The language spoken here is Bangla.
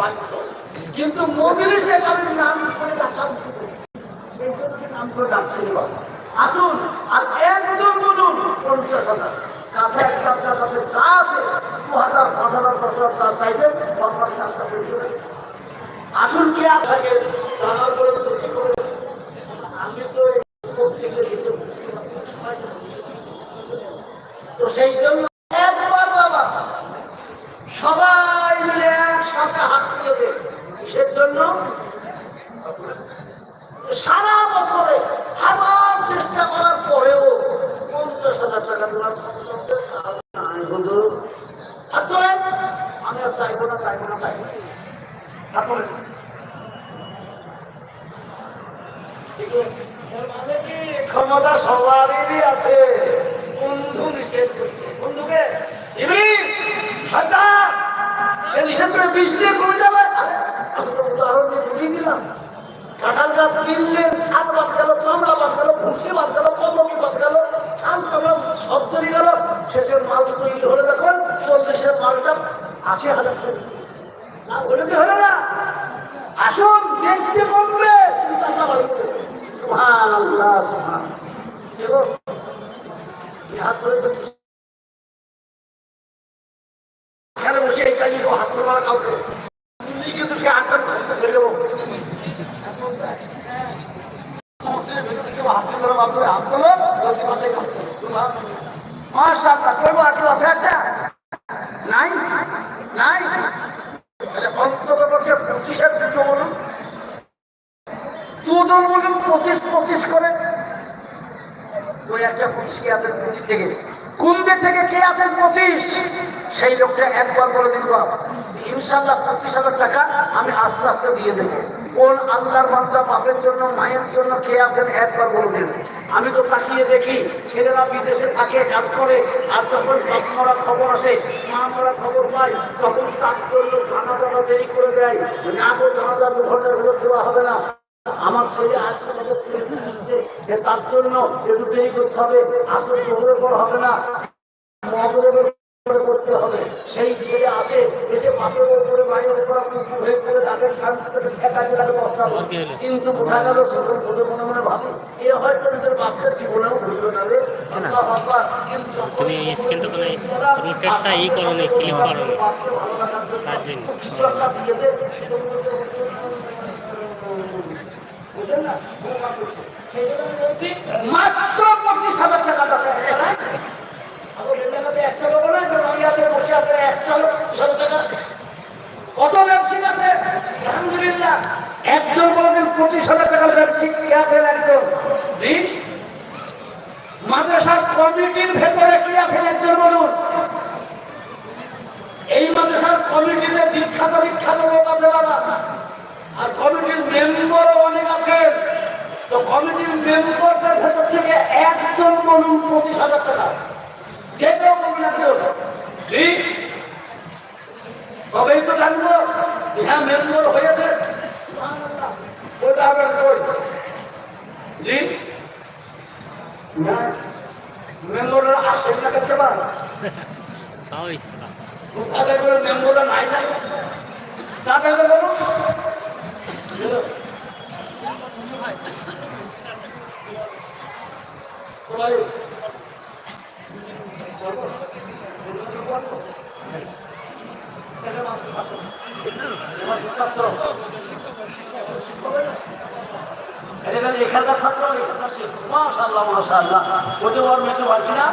বাধ্য কিন্তু নাম করে উচিত সেই জন্য নাম করে আসুন, আর একজন বলুন, পঞ্চাশ হাজার। কাছে কাছে যা আছে, দু হাজার, পাঁচ হাজার, দশ হাজার চাইবেন আসুন, কে থাকে জানার করে আমি তো থেকে দিতে তো সেই জন্য একবার বাবা। সবাই একসাথে হাত তুলে দেয় কিসের সারা বছরে হাজার চেষ্টা করার পরেও পঞ্চাশ হাজার টাকা দেওয়ার। আমি আর চাইব না চাইব না, চাইব? এর মানে ক্ষমতা সবারই আছে। বন্ধু নিষেধ নিষেধ করে কমে যাবে। উদাহরণ দিয়ে বুঝিয়ে দিলাম, কাঁঠাল গাছ কিনলেন ছাল বাদ গেল চামড়া বাদ গেল কদমি বাদ গেল ছাল চামড়া সব চলে গেল। শেষের মাল তৈরি হলে যখন চল্লিশের মালটা আশি হাজার না হলে কি হলো না? আসুন, দেখতে কমবে। টাকা বাড়বে আল্লাহ সুবহান এবং হাত ধরে হাত ধরে মারা কাউকে কিন্তু সে হাতটা ফেলে দেবো মাশাআল্লাহ করব আর কেউ আছে একটা নাই নাই তাহলে অন্তত পক্ষে পঁচিশের দিকে বলুন দুজন বলুন পঁচিশ পঁচিশ করে। ওই একটা পঁচিশ কে আছেন পুঁজি থেকে থেকে কে আছেন পঁচিশ? সেই লোকটা একবার বলে দিল ইনশাল্লাহ পঁচিশ হাজার টাকা আমি আস্তে আস্তে দিয়ে দেবো। কোন আল্লাহর বান্দা বাপের জন্য মায়ের জন্য কে আছেন একবার বলে দিন। আমি তো তাকিয়ে দেখি ছেলেরা বিদেশে থাকে কাজ করে আর যখন বাপ মরা খবর আসে মা মরা খবর পায় তখন তার জন্য জানা জানা দেরি করে দেয়। না গো জানা যাবে ঘণ্টার ভোট দেওয়া হবে না। আমার ছেলে আসছে, যে তার জন্য একটু দেরি করতে হবে। আসলে জোহরের পর হবে না মগরের করতে হবে। সেই ছেলে আসে এসে বাপের উপরে কুকুর হয়ে পড়ে তাদের তাকে কিন্তু বোঝা গেল মনে মনে ভাবে এ হয়তো নিজের বাপকে জীবনেও না রে। কিন্তু তুমি স্ক্রিনটা কোনো রোটেটটা ই করো নি ক্লিক করো নি। তার জন্য মাত্র পঁচিশ হাজার একটা লোক বসে আছে, একটা লোক আছে? একজন পঁচিশ হাজার কমিটির ভেতরে এই মাদ্রাসার কমিটিতে বিখ্যাত বিখ্যাত লোক আছে বাবা আর কমিটির মেম্বারও অনেক আছে তো কমিটির মেম্বারদের ভেতর থেকে একজন বলুন পঁচিশ হাজার টাকা। যে কেউ বলুন না কেউ। ঠিক তবেই তো জানব হ্যাঁ মেম্বর হয়েছে। ওটা আবার কই? জি। না মেম্বাররা আসেন না কাছে বা তাদের করে মেম্বাররা নাই না? তাদের বলুন। এখানকার ছাত্র এখানকার শিক্ষক মাশাআল্লাহ মাশাআল্লাহ। ওদের ওর মেয়েকে না?